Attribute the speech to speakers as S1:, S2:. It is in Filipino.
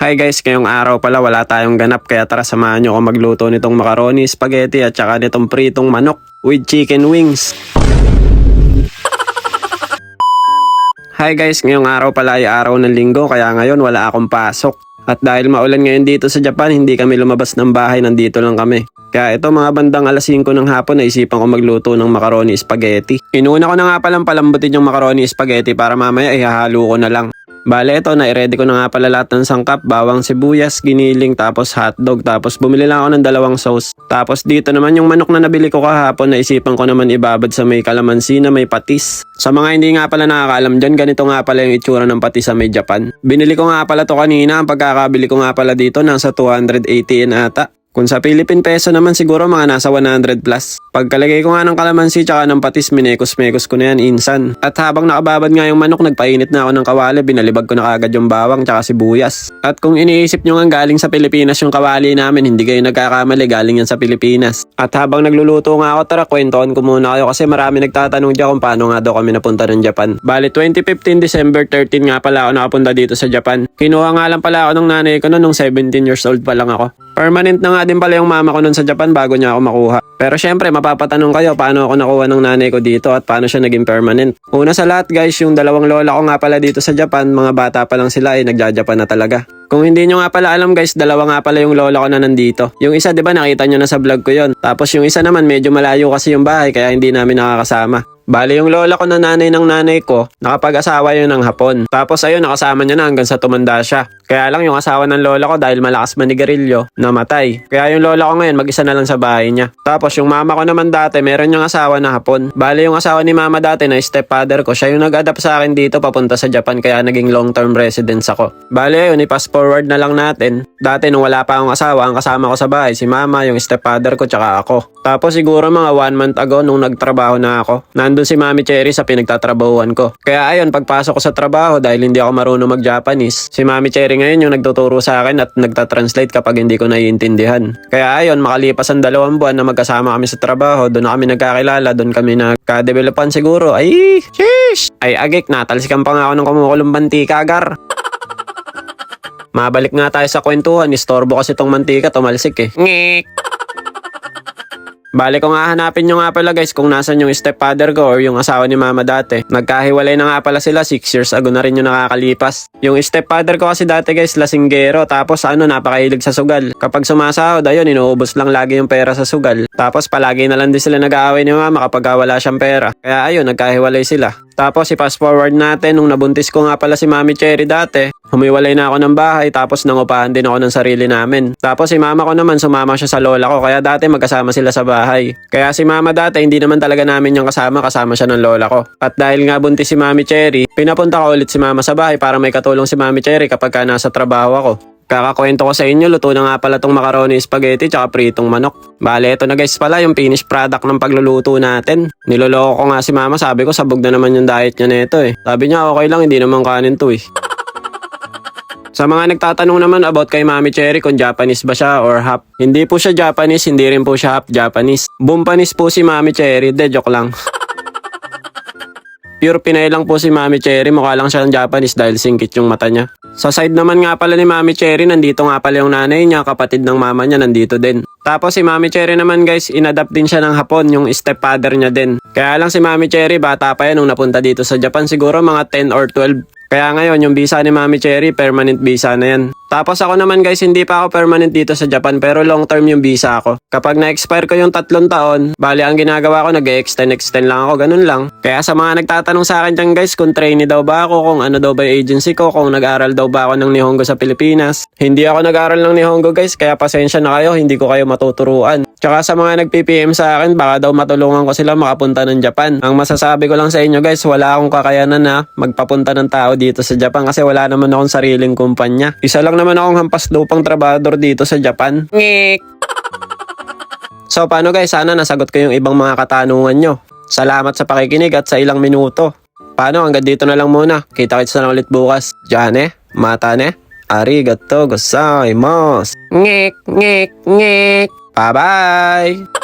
S1: Hi guys, ngayong araw pala wala tayong ganap kaya tara samahan nyo ako magluto nitong macaroni, spaghetti at saka nitong pritong manok with chicken wings. Hi guys, ngayong araw pala ay araw ng linggo kaya ngayon wala akong pasok. At dahil maulan ngayon dito sa Japan, hindi kami lumabas ng bahay, nandito lang kami. Kaya ito mga bandang alas 5 ng hapon naisipan ko magluto ng macaroni spaghetti. Inuna ko na nga palang palambutin yung macaroni spaghetti para mamaya ihahalo ko na lang. Bale, ito, na-ready ko na nga pala lahat ng sangkap, bawang sibuyas, giniling, tapos hotdog, tapos bumili lang ako ng dalawang sauce. Tapos dito naman yung manok na nabili ko kahapon, naisipan ko naman ibabad sa may kalamansi na may patis. Sa mga hindi nga pala nakakaalam dyan, ganito nga pala yung itsura ng patis sa may Japan. Binili ko nga pala to kanina, ang pagkakabili ko nga pala dito, nasa 280 yen ata. Kung sa Philippine peso naman siguro mga nasa 100 plus. Pagkalagay ko nga ng kalamansi tsaka ng patis, minekos-mekos ko na yan insan. At habang nakababad nga yung manok, nagpainit na ako ng kawali, binalibag ko na kagad yung bawang tsaka sibuyas. At kung iniisip nyo nga galing sa Pilipinas yung kawali namin, hindi kayo nagkakamali, galing yan sa Pilipinas. At habang nagluluto nga ako, tara kwentuhan ko muna kayo kasi marami nagtatanong dyan kung paano nga daw kami napunta ng Japan. Bali 2015 December 13 nga pala ako nakapunta dito sa Japan. Kinuha nga lang pala ako ng nanay ko noon nung 17 years old pa lang ako. Permanent na nga din pala yung mama ko nun sa Japan bago niya ako makuha. Pero syempre, mapapatanong kayo paano ako nakuha ng nanay ko dito at paano siya naging permanent. Una sa lahat guys, yung dalawang lola ko nga pala dito sa Japan, mga bata pa lang sila ay nagja-Japan na talaga. Kung hindi nyo nga pala alam guys, dalawa nga pala yung lola ko na nandito. Yung isa 'di ba nakita nyo na sa vlog ko yon. Tapos yung isa naman medyo malayo kasi yung bahay kaya hindi namin nakakasama. Bali yung lola ko na nanay ng nanay ko, nakapag-asawa yun ng hapon. Tapos ayun, nakasama niya na hanggang sa tumanda siya. Kaya lang yung asawa ng lola ko dahil malakas manigarilyo, namatay. Kaya yung lola ko ngayon mag-isa na lang sa bahay niya. Tapos yung mama ko naman dati, meron yung asawa na hapon. Bali yung asawa ni mama dati na stepfather ko, siya yung nag-adapt sa akin dito papunta sa Japan kaya naging long-term residence ako. Bali yun, i-fast forward na lang natin. Dati nung wala pa akong asawa, ang kasama ko sa bahay, si mama, yung stepfather ko, tsaka ako. Tapos siguro mga one month ago nung nagtrabaho na ako, nandun si Mami Cherry sa pinagtatrabahuan ko. Kaya ayun, pagpasok ko sa trabaho dahil hindi ako marunong mag-Japanese, si Mami Cherry ngayon yung nagtuturo sa akin at nagtatranslate kapag hindi ko naiintindihan. Kaya ayun, makalipas ang dalawang buwan na magkasama kami sa trabaho, doon kami nagkakilala, doon kami nagka-developan siguro. Ay, sheesh! Ay, agik, natalsikan pa nga ako ng kumukulong mantika, agar. Mabalik nga tayo sa kwentuhan, istorbo kasi tong mantika, tumalsik eh. Ngik! Bale ko nga hanapin nyo nga pala guys kung nasan yung stepfather ko or yung asawa ni mama dati. Nagkahiwalay na nga pala sila 6 years ago na rin yung nakakalipas. Yung stepfather ko kasi dati guys lasinggero tapos ano napakahilig sa sugal. Kapag sumasahod ayun inuubos lang lagi yung pera sa sugal. Tapos palagi na lang din sila nag-aaway ni mama kapag wala siyang pera. Kaya ayun nagkahiwalay sila. Tapos i-fast forward natin nung nabuntis ko nga pala si Mami Cherry dati. Humiwalay na ako ng bahay tapos nangupahan din ako ng sarili namin. Tapos si mama ko naman sumama siya sa lola ko kaya dati magkasama sila sa bahay. Kaya si mama dati hindi naman talaga namin yung kasama kasama siya ng lola ko. At dahil nga buntis si Mami Cherry, pinapunta ko ulit si mama sa bahay para may katulong si Mami Cherry kapag ka nasa trabaho ako. Kakakwento ko sa inyo, luto na nga pala tong macaroni spaghetti tsaka pritong manok. Bale, ito na guys pala yung finished product ng pagluluto natin. Niloloko ko nga si mama, sabi ko sabog na naman yung diet niya nito eh. Sabi niya okay lang, hindi naman kanin to eh. Sa mga nagtatanong naman about kay Mami Cherry kung Japanese ba siya or half. Hindi po siya Japanese, hindi rin po siya half Japanese. Bumpanis po si Mami Cherry, de joke lang. Pure Pinay lang po si Mami Cherry, mukha lang siya ng Japanese dahil singkit yung mata niya. Sa side naman nga pala ni Mami Cherry, nandito nga pala yung nanay niya, kapatid ng mama niya, nandito din. Tapos si Mami Cherry naman guys, inadapt din siya ng Hapon, yung stepfather niya din. Kaya lang si Mami Cherry, bata pa yan nung napunta dito sa Japan, siguro mga 10 or 12. Kaya ngayon, yung visa ni Mami Cherry, permanent visa na yan. Tapos ako naman guys, hindi pa ako permanent dito sa Japan pero long term yung visa ako. Kapag na-expire ko yung tatlong taon, bali ang ginagawa ko, nag-extend, extend lang ako, ganun lang. Kaya sa mga nagtatanong sa akin dyan guys, kung trainee daw ba ako, kung ano daw ba yung agency ko, kung nag-aral daw ba ako ng Nihongo sa Pilipinas. Hindi ako nag-aral ng Nihongo guys, kaya pasensya na kayo, hindi ko kayo matuturuan. Tsaka sa mga nag-PPM sa akin, baka daw matulungan ko sila makapunta ng Japan. Ang masasabi ko lang sa inyo guys, wala akong kakayanan na magpapunta ng tao dito sa Japan kasi wala naman akong sariling kumpanya. Isa lang naman akong hampas lupang trabador dito sa Japan. Ngik! So paano guys, sana nasagot ko yung ibang mga katanungan nyo. Salamat sa pakikinig at sa ilang minuto. Paano, hanggang dito na lang muna. Kita-kits na lang ulit bukas. Diyan eh, mata ne, arigato gozaimasu. Ngik, ngik, ngik. Bye-bye!